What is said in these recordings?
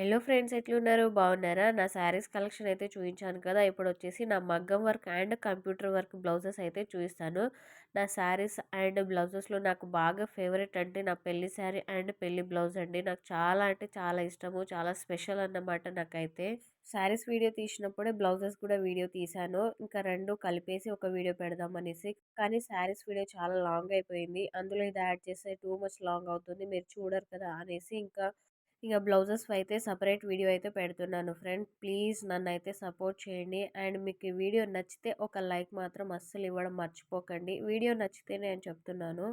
Hello friends ఎట్లున్నారు? బాగున్నారా? నా శారీస్ కలెక్షన్ అయితే చూపించాను కదా! ఇప్పుడు వచ్చేసి నా మగ్గం work and computer work blouses అయితే చూపిస్తాను నా శారీస్ అండ్ బ్లౌజెస్లో నాకు బాగా ఫేవరెట్ అంటే నా పెళ్ళి శారీ అండ్ పెళ్ళి బ్లౌజ్ అండి. నాకు చాలా అంటే చాలా ఇష్టము. చాలా స్పెషల్ అన్నమాట నాకైతే. శారీస్ వీడియో తీసినప్పుడే బ్లౌజెస్ కూడా వీడియో తీశాను. ఇంకా రెండు కలిపేసి ఒక వీడియో పెడదాం అనేసి. కానీ శారీస్ వీడియో చాలా లాంగ్ అయిపోయింది. అందులో ఇది యాడ్ చేస్తే టూ మచ్ లాంగ్ అవుతుంది. మీరు చూడరు కదా! అనేసి ఇంకా ఇక బ్లౌజెస్ అయితే సపరేట్ వీడియో అయితే పెడుతున్నాను ఫ్రెండ్. ప్లీజ్ నన్ను అయితే సపోర్ట్ చేయండి. అండ్ మీకు ఈ వీడియో నచ్చితే ఒక లైక్ మాత్రం అస్సలు ఇవ్వడం మర్చిపోకండి. వీడియో నచ్చితే నేను చెప్తున్నాను.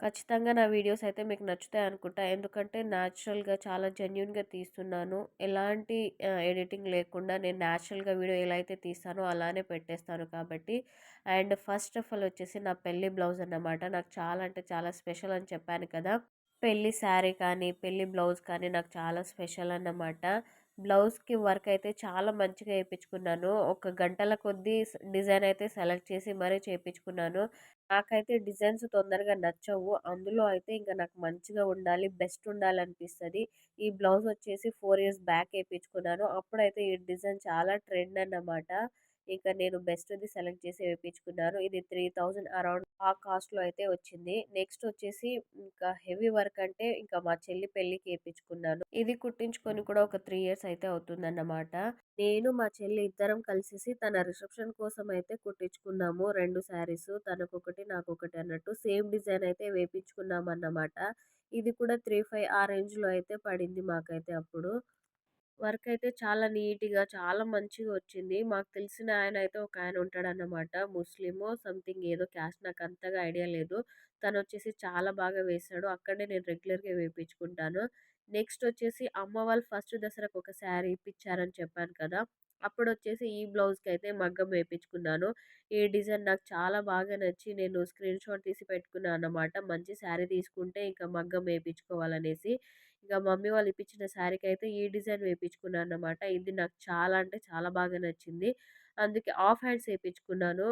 ఖచ్చితంగా నా వీడియోస్ అయితే మీకు నచ్చుతాయి అనుకుంటా. ఎందుకంటే న్యాచురల్గా చాలా జెన్యున్గా తీస్తున్నాను. ఎలాంటి ఎడిటింగ్ లేకుండా నేను న్యాచురల్గా వీడియో ఎలా అయితే తీస్తానో అలానే పెట్టేస్తాను కాబట్టి. అండ్ ఫస్ట్ ఆఫ్ ఆల్ వచ్చేసి నా పెళ్ళి బ్లౌజ్ అన్నమాట. నాకు చాలా అంటే చాలా స్పెషల్ అని చెప్పాను కదా. పెళ్ళి శారీ కానీ పెళ్ళి బ్లౌజ్ కానీ నాకు చాలా స్పెషల్ అన్నమాట. బ్లౌజ్కి వర్క్ అయితే చాలా మంచిగా వేయించుకున్నాను ఒక గంటల కొద్దీ డిజైన్ అయితే సెలెక్ట్ చేసి మరీ చేయించుకున్నాను. నాకైతే డిజైన్స్ తొందరగా నచ్చవు. అందులో అయితే ఇంకా నాకు మంచిగా ఉండాలి బెస్ట్ ఉండాలనిపిస్తుంది ఈ బ్లౌజ్ వచ్చేసి ఫోర్ ఇయర్స్ బ్యాక్ వేయించుకున్నాను అప్పుడైతే ఈ డిజైన్ చాలా ట్రెండ్ అన్నమాట. ఇంకా నేను బెస్ట్ది సెలెక్ట్ చేసి వేయించుకున్నాను. ఇది త్రీ థౌజండ్ అరౌండ్ ఆ కాస్ట్లో అయితే వచ్చింది. నెక్స్ట్ వచ్చేసి ఇంకా హెవీ వర్క్ అంటే ఇంకా మా చెల్లి పెళ్ళికి వేయించుకున్నాను ఇది కుట్టించుకొని కూడా ఒక త్రీ ఇయర్స్ అయితే అవుతుందన్నమాట. నేను మా చెల్లి ఇద్దరం కలిసేసి తన రిసెప్షన్ కోసం అయితే కుట్టించుకున్నాము రెండు శారీస్. తనకొకటి నాకొకటి అన్నట్టు సేమ్ డిజైన్ అయితే వేయించుకున్నాం అన్నమాట ఇది కూడా త్రీ ఫైవ్ ఆ రేంజ్లో అయితే పడింది మాకైతే అప్పుడు. వర్క్ అయితే చాలా నీట్‌గా, చాలా మంచిగా వచ్చింది. మాకు తెలిసిన ఆయన అయితే ఒక ఆయన ఉంటాడన్నమాట. ముస్లిము సంథింగ్ ఏదో క్యాస్ట్ నాకు అంతగా ఐడియా లేదు. తను వచ్చేసి చాలా బాగా వేశాడు. అక్కడనే నేను రెగ్యులర్‌గా వేపించుకుంటాను. నెక్స్ట్ వచ్చేసి అమ్మ వాళ్ళు ఫస్ట్ దసరాకు ఒక శారీ ఇప్పించారని చెప్పాను కదా! అప్పుడు వచ్చేసి ఈ బ్లౌజ్‌కి అయితే మగ్గం వేపించుకున్నాను. ఈ డిజైన్ నాకు చాలా బాగా నచ్చి నేను స్క్రీన్‌షాట్ తీసి పెట్టుకున్నాను అన్నమాట. మంచి శారీ తీసుకుంటే ఇంకా మగ్గం వేపించుకోవాలనేసి. ఇక మమ్మీ వాళ్ళు ఇప్పించిన శారీకి అయితే ఈ డిజైన్ వేయించుకున్నాను అనమాట ఇది నాకు చాలా అంటే చాలా బాగా నచ్చింది. అందుకే ఆఫ్ హ్యాండ్స్ వేయించుకున్నాను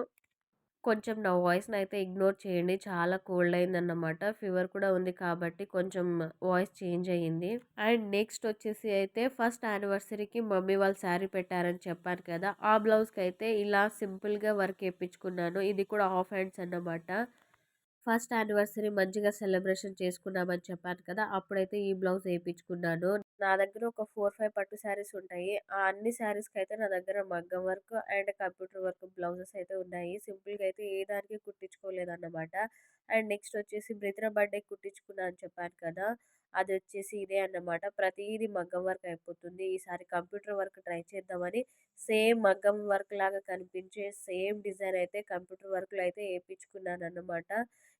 కొంచెం నా వాయిస్ని అయితే ఇగ్నోర్ చేయండి. చాలా కోల్డ్ అయిందన్నమాట. ఫీవర్ కూడా ఉంది కాబట్టి కొంచెం వాయిస్ చేంజ్ అయ్యింది. అండ్ నెక్స్ట్ వచ్చేసి అయితే ఫస్ట్ యానివర్సరీకి మమ్మీ వాళ్ళు శారీ పెట్టారని చెప్పాను కదా! ఆ బ్లౌజ్కి అయితే ఇలా సింపుల్గా వర్క్ వేయించుకున్నాను ఇది కూడా ఆఫ్ హ్యాండ్స్ అన్నమాట. ఫస్ట్ యానివర్సరీ మంచిగా సెలబ్రేషన్ చేసుకున్నామని చెప్పాను కదా! అప్పుడైతే ఈ బ్లౌజ్ వేయించుకున్నాను. నా దగ్గర ఒక ఫోర్ ఫైవ్ పట్టు శారీస్ ఉంటాయి. ఆ అన్ని శారీస్కి అయితే నా దగ్గర మగ్గం work and computer work blouses అయితే ఉన్నాయి. సింపుల్గా అయితే ఏ దానికి కుట్టించుకోలేదు అన్నమాట అండ్ నెక్స్ట్ వచ్చేసి బ్రిత్ర బర్త్డే కుట్టించుకున్నా అని చెప్పాను కదా! అది వచ్చేసి ఇదే అన్నమాట. ప్రతిదీ మగ్గం వర్క్ అయిపోతుంది. ఈసారి కంప్యూటర్ వర్క్ ట్రై చేద్దామని సేమ్ మగ్గం వర్క్ లాగా కనిపించే సేమ్ డిజైన్ అయితే కంప్యూటర్ వర్క్లో అయితే వేయించుకున్నాను అన్నమాట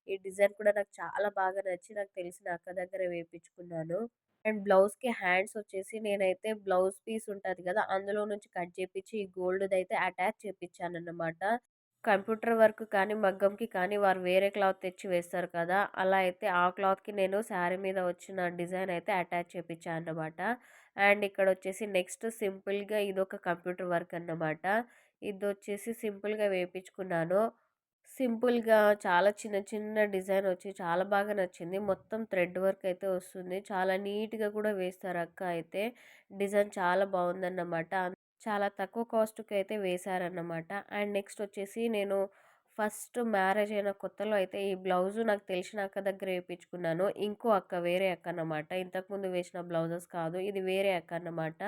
ఈ డిజైన్ కూడా నాకు చాలా బాగా నచ్చి నాకు తెలిసిన అక్క దగ్గర వేయించుకున్నాను అండ్ బ్లౌజ్కి హ్యాండ్స్ వచ్చేసి నేనైతే బ్లౌజ్ పీస్ ఉంటుంది కదా అందులో నుంచి కట్ చేపించి ఈ గోల్డ్ది అయితే అటాచ్ చేపించాను అన్నమాట కంప్యూటర్ వర్క్ కానీ మగ్గంకి కానీ వారు వేరే క్లాత్ తెచ్చి వేస్తారు కదా అలా అయితే ఆ క్లాత్కి నేను శారీ మీద వచ్చిన డిజైన్ అయితే అటాచ్ చేయించాను అన్నమాట అండ్ ఇక్కడ వచ్చేసి నెక్స్ట్ సింపుల్గా ఇది ఒక కంప్యూటర్ వర్క్ అన్నమాట ఇది వచ్చేసి సింపుల్గా వేయించుకున్నాను సింపుల్‌గా చాలా చిన్న చిన్న డిజైన్ వచ్చి చాలా బాగా నచ్చింది. మొత్తం థ్రెడ్ వర్క్ అయితే వస్తుంది. చాలా నీట్‌గా కూడా వేస్తారు అక్క అయితే. డిజైన్ చాలా బాగుందన్నమాట. చాలా తక్కువ కాస్ట్‌కి అయితే వేశారన్నమాట. అండ్ నెక్స్ట్ వచ్చేసి నేను ఫస్ట్ మ్యారేజ్ అయిన కొత్తలో అయితే ఈ బ్లౌజు నాకు తెలిసిన అక్క దగ్గర వేయించుకున్నాను. ఇంకో అక్క వేరే అక్క అన్నమాట. ఇంతకుముందు వేసిన బ్లౌజెస్ కాదు. ఇది వేరే అక్క అన్నమాట.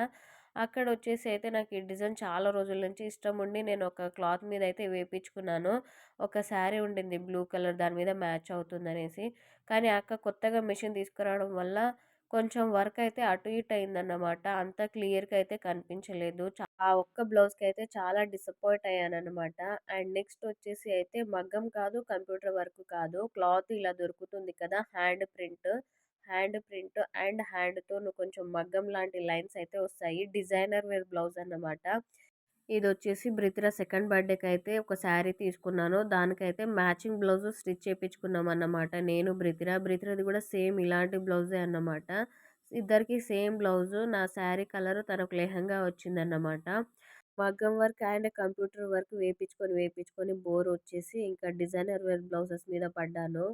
అక్కడ వచ్చేసి అయితే నాకు ఈ డిజైన్ చాలా రోజుల నుంచి ఇష్టం ఉండి నేను ఒక క్లాత్ మీద అయితే వేయించుకున్నాను ఒక శారీ ఉండింది బ్లూ కలర్ దాని మీద మ్యాచ్ అవుతుందనేసి కానీ అక్క కొత్తగా మిషన్ తీసుకురావడం వల్ల కొంచెం వర్క్ అయితే అటు ఇటు అయిందన్నమాట. అంత క్లియర్గా అయితే కనిపించలేదు. ఆ ఒక్క బ్లౌజ్కి అయితే చాలా డిసప్పాయింట్ అయ్యాను అనమాట అండ్ నెక్స్ట్ వచ్చేసి అయితే మగ్గం కాదు కంప్యూటర్ వర్క్ కాదు. క్లాత్ ఇలా దొరుకుతుంది కదా hand print. Hand print and హ్యాండ్తో కొంచెం మగ్గం లాంటి లైన్స్ అయితే వస్తాయి. డిజైనర్ వేర్ బ్లౌజ్ అన్నమాట. ఇది వచ్చేసి బ్రిత్ర సెకండ్ బర్త్డేకి అయితే ఒక శారీ తీసుకున్నాను. దానికైతే మ్యాచింగ్ బ్లౌజ్ స్టిచ్ చేయించుకున్నాం అన్నమాట నేను బ్రిత్ర బ్రిత్రది కూడా సేమ్ ఇలాంటి బ్లౌజే అన్నమాట. ఇద్దరికి సేమ్ బ్లౌజు. నా శారీ కలర్ తనకు లేహంగా వచ్చిందన్నమాట. మగ్గం వర్క్ అండ్ కంప్యూటర్ వర్క్ వేపించుకొని వేపించుకొని బోర్ వచ్చేసి ఇంకా డిజైనర్ వేర్ బ్లౌజెస్ మీద పడ్డాను.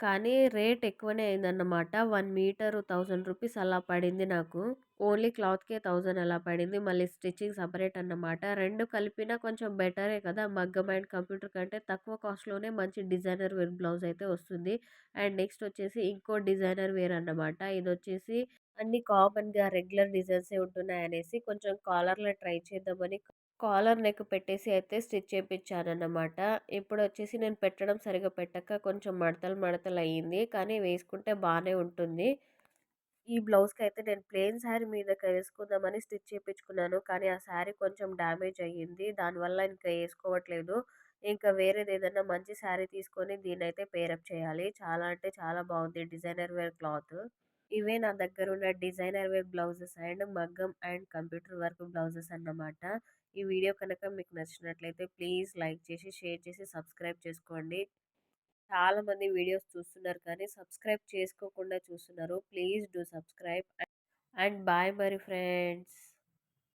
కానీ రేట్ ఎక్కువనే అయిందన్నమాట. వన్ మీటర్ థౌజండ్ రూపీస్ అలా పడింది నాకు. ఓన్లీ క్లాత్‌కే థౌజండ్ అలా పడింది. మళ్ళీ స్టిచ్చింగ్ సపరేట్ అన్నమాట. రెండు కలిపినా కొంచెం బెటరే కదా! మగ్గం అండ్ కంప్యూటర్ కంటే తక్కువ కాస్ట్‌లోనే మంచి డిజైనర్ వేర్ బ్లౌజ్ అయితే వస్తుంది. అండ్ నెక్స్ట్ వచ్చేసి ఇంకో డిజైనర్ వేర్ అన్నమాట. ఇది వచ్చేసి అన్ని కామన్‌గా రెగ్యులర్ డిజైన్సే ఉంటున్నాయి అనేసి కొంచెం కాలర్‌లో ట్రై చేద్దామని కాలర్ నెక్ పెట్టేసి అయితే స్టిచ్ చేయించానన్నమాట ఇప్పుడు వచ్చేసి నేను పెట్టడం సరిగ్గా పెట్టక కొంచెం మడతలు మడతలు అయ్యింది. కానీ వేసుకుంటే బాగానే ఉంటుంది. ఈ బ్లౌజ్కి అయితే నేను ప్లెయిన్ శారీ మీదకి వేసుకుందామని స్టిచ్ చేయించుకున్నాను కానీ ఆ శారీ కొంచెం డ్యామేజ్ అయ్యింది. దానివల్ల ఇంకా వేసుకోవట్లేదు ఇంకా వేరేదేదన్నా మంచి శారీ తీసుకొని దీన్నైతే పేరప్ చేయాలి. చాలా అంటే చాలా బాగుంది డిజైనర్ వేర్ క్లాత్. ఇవే నా దగ్గర ఉన్న డిజైనర్ వేర్ బ్లౌజెస్ అండ్ మగ్గం అండ్ కంప్యూటర్ వర్క్ బ్లౌజెస్ అన్నమాట. ఈ వీడియో కనుక మీకు నచ్చినట్లయితే ప్లీజ్ లైక్ చేసి, షేర్ చేసి, సబ్స్క్రైబ్ చేసుకోండి. చాలామంది వీడియోస్ చూస్తున్నారు కానీ సబ్స్క్రైబ్ చేసుకోకుండా చూస్తున్నారు. Please do subscribe and bye మరి ఫ్రెండ్స్.